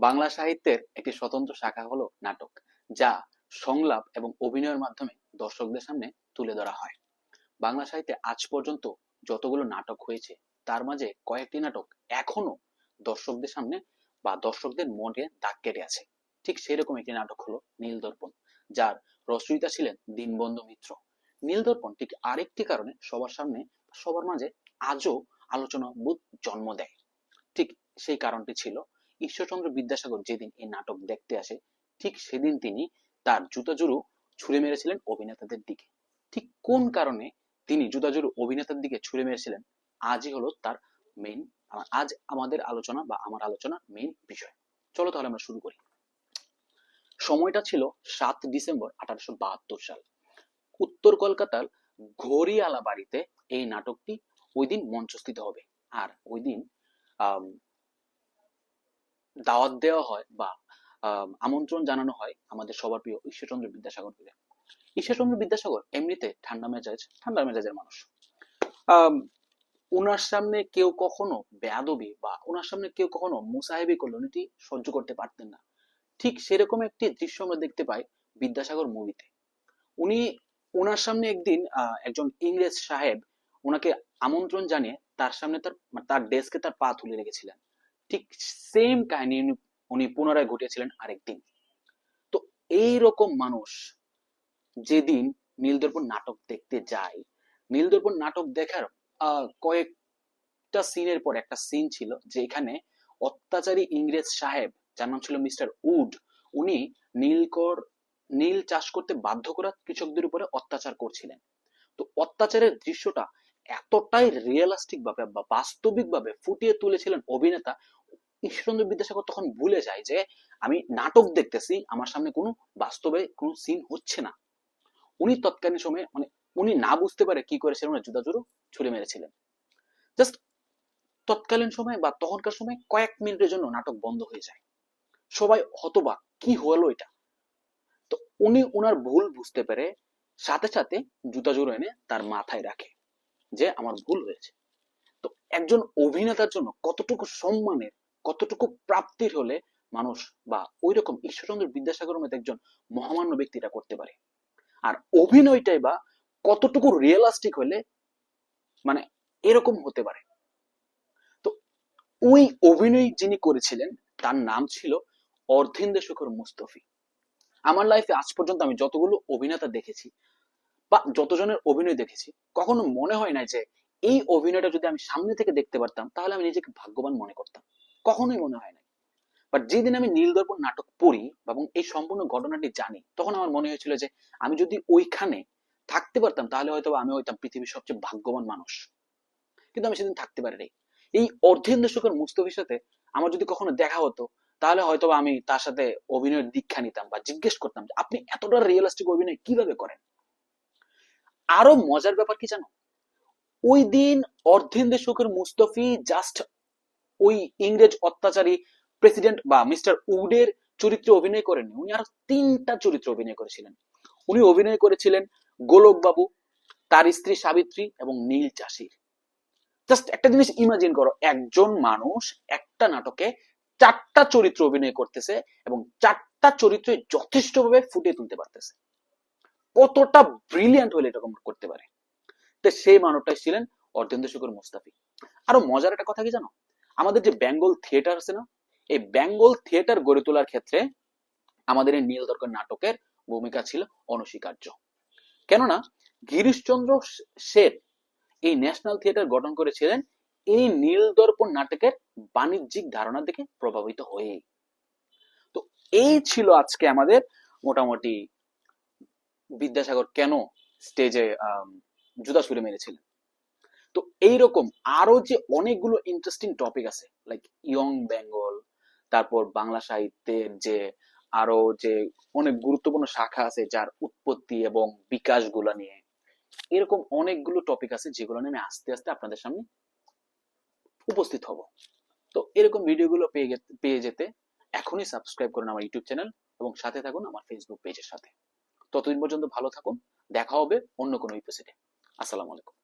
বাংলা সাহিত্যের একটি স্বতন্ত্র শাখা হলো নাটক, যা সংলাপ এবং অভিনয়ের মাধ্যমে দর্শকদের সামনে তুলে ধরা হয়। বাংলা সাহিত্যে আজ পর্যন্ত যতগুলো নাটক হয়েছে, তার মাঝে কয়েকটি নাটক এখনও দর্শকদের সামনে বা দর্শকদের মনে দাগ কেটে আছে। ঠিক সেরকম একটি নাটক হলো নীল দর্পণ যার রচয়িতা ছিলেন দীনবন্ধু মিত্র। নীল দর্পণ ঠিক আরেকটি কারণে সবার সামনে সবার মাঝে আজও আলোচনা বোধ জন্ম দেয়। ঠিক সেই কারণটি ছিল ঈশ্বরচন্দ্র বিদ্যাসাগর যেদিন এই নাটক দেখতে আসে, ঠিক সেদিন তিনি তার জুতাজুরু ছুঁড়ে মেরেছিলেন অভিনেতাদের দিকে। ঠিক কোন কারণে তিনি জুতাজুরু অভিনেতার দিকে ছুঁড়ে মেরেছিলেন, আজই হলো তার মেইন আজ আমাদের আলোচনা বা আমার আলোচনার মেইন বিষয়। চলো তাহলে আমরা শুরু করি। সময়টা ছিল সাত ডিসেম্বর আঠারোশো বাহাত্তর সাল। উত্তর কলকাতার ঘড়িয়ালা বাড়িতে এই নাটকটি ওই দিন মঞ্চস্থিত হবে। আর ওই দিন দাওয়াত দেওয়া হয় বা আম, আমন্ত্রণ জানানো হয় আমাদের সবার প্রিয় ঈশ্বরচন্দ্র বিদ্যাসাগরকে ঈশ্বরচন্দ্র বিদ্যাসাগর এমনিতে ঠান্ডা মেজাজ ঠান্ডা মেজাজের মানুষ। ওনার সামনে কেউ কখনো বেয়াদবি বা ওনার সামনে কেউ কখনো মুসাহেবি এটি সহ্য করতে পারতেন না। ঠিক সেরকম একটি দৃশ্য আমরা দেখতে পাই বিদ্যাসাগর মুভিতে উনি ওনার সামনে একদিন একজন ইংরেজ সাহেব ওনাকে আমন্ত্রণ জানিয়ে তার সামনে তার তার ডেস্কে তার পা তুলে রেখেছিলেন। ঠিক সেম কাহিনী উনি- পুনরায় ঘটিয়েছিলেন আরেকদিন। তো এই রকম মানুষ যেদিন নীলদর্পণ নাটক দেখতে যায়, নীলদর্পণ নাটক দেখার কয়েকটা সিনের পর একটা সিন ছিল যেখানে অত্যাচারী ইংরেজ সাহেব, যার নাম ছিল মিস্টার উড, উনি নীলকর, নীল চাষ করতে বাধ্য করা কৃষকদের উপরে অত্যাচার করছিলেন। তো অত্যাচারের দৃশ্যটা এতটাই রিয়েলিস্টিক ভাবে বা বাস্তবিক ভাবে ফুটিয়ে তুলেছিলেন অভিনেতা ঈশ্বরচন্দ্র বিদ্যাসাগর তখন ভুলে যায় যে আমি নাটক দেখতেছি, আমার সামনে কোনো বাস্তবে কোনো সিন হচ্ছে না। উনি তৎকালীন সময়ে মানে উনি না বুঝতে পারে কি করেছিলেন উনি জুতা জুরু ছুড়ে মেরেছিলেন। জাস্ট তৎকালীন সময় বা তখনকার সময় কয়েক মিনিটের জন্য নাটক বন্ধ হয়ে যায়। সবাই হতবাক, কি হলো এটা? তো উনি ওনার ভুল বুঝতে পেরে সাথে সাথে জুতা জোড়ো এনে তার মাথায় রাখে যে আমার ভুল হয়েছে। তো একজন অভিনেতার জন্য কতটুকু সম্মানের কতটুকু প্রাপ্তির হলে মানুষ বা ওই রকম ঈশ্বরচন্দ্র বিদ্যাসাগর মতো একজন মহামান্য ব্যক্তিটা করতে পারে? আর অভিনয়টাই বা কতটুকু রিয়েলিস্টিক হলে মানে এরকম হতে পারে? তো ওই অভিনয় যিনি করেছিলেন, তার নাম ছিল অর্ধেন্দ্র শেখর মুস্তফি। আমার লাইফে আজ পর্যন্ত আমি যতগুলো অভিনেতা দেখেছি বা যতজনের অভিনয় দেখেছি, কখনো মনে হয় না যে এই অভিনয়টা যদি আমি সামনে থেকে দেখতে পারতাম, তাহলে আমি নিজেকে ভাগ্যবান মনে করতাম। কখনোই মনে হয় না বাট যেদিন আমি নীলদর্পণ নাটক পড়ি এবং এই সম্পূর্ণ ঘটনাটি জানি, তখন আমার মনে হয়েছিল যে আমি যদি ওইখানে থাকতে পারতাম, তাহলে হয়তো আমি হইতাম পৃথিবীর সবচেয়ে ভাগ্যবান মানুষ। কিন্তু আমি সেদিন থাকতে পারি নাই এই অর্ধেন্দ্র শেখর মুস্তফির সাথে আমার যদি কখনো দেখা হতো, তাহলে হয়তো আমি তার সাথে অভিনয়ের দীক্ষা নিতাম বা জিজ্ঞেস করতাম যে, আপনি এতটা রিয়েলিস্টিক অভিনয় কীভাবে করেন? আরও মজার ব্যাপার কি জানো? ওই দিন অর্ধেন্দ্র শেখর মুস্তফি জাস্ট ওই ইংরেজ অত্যাচারী প্রেসিডেন্ট বা মিস্টার উডের চরিত্রে অভিনয় করেননি। উনি আরও তিনটা চরিত্র অভিনয় করেছিলেন। উনি অভিনয় করেছিলেন গোলক বাবু তার স্ত্রী সাবিত্রী এবং নীল চাষির। জাস্ট একটা জিনিস ইমাজিন করো, একজন মানুষ একটা নাটকে চারটা চরিত্র অভিনয় করতেছে এবং চারটা চরিত্রে যথেষ্টভাবে ফুটিয়ে তুলতে পারতেছে। কতটা ব্রিলিয়ান্ট হলে এরকম করতে পারে। তো সেই মানুষটাই ছিলেন অর্ধেন্দ্র শেখর মুস্তাফি। আরও মজার একটা কথা কি জানো? আমাদের যে বেঙ্গল থিয়েটার আছে না, এই বেঙ্গল থিয়েটার গড়ে তোলার ক্ষেত্রে আমাদের এই নীল দর্পণ নাটকের ভূমিকা ছিল অনস্বীকার্য। কেননা গিরিশচন্দ্র সেন এই ন্যাশনাল থিয়েটার গঠন করেছিলেন এই নীল দর্পণ নাটকের বাণিজ্যিক ধারণা থেকে প্রভাবিত হয়ে তো এই ছিল আজকে আমাদের মোটামুটি বিদ্যাসাগর কেন স্টেজে জুতা ছুড়ে মেরেছিলেন? তো এইরকম আরও যে অনেকগুলো ইন্টারেস্টিং টপিক আছে লাইক ইয়ং বেঙ্গল তারপর বাংলা সাহিত্যের যে আরও যে অনেক গুরুত্বপূর্ণ শাখা আছে যার উৎপত্তি এবং বিকাশগুলা নিয়ে, এরকম অনেকগুলো টপিক আছে যেগুলো নিয়ে আমি আস্তে আস্তে আপনাদের সামনে উপস্থিত হব। তো এরকম ভিডিওগুলো পেয়ে পেয়ে যেতে এখনই সাবস্ক্রাইব করুন আমার ইউটিউব চ্যানেল এবং সাথে থাকুন আমার ফেসবুক পেজের সাথে। ততদিন পর্যন্ত ভালো থাকুন, দেখা হবে অন্য কোনো এপিসোডে আসসালামু আলাইকুম।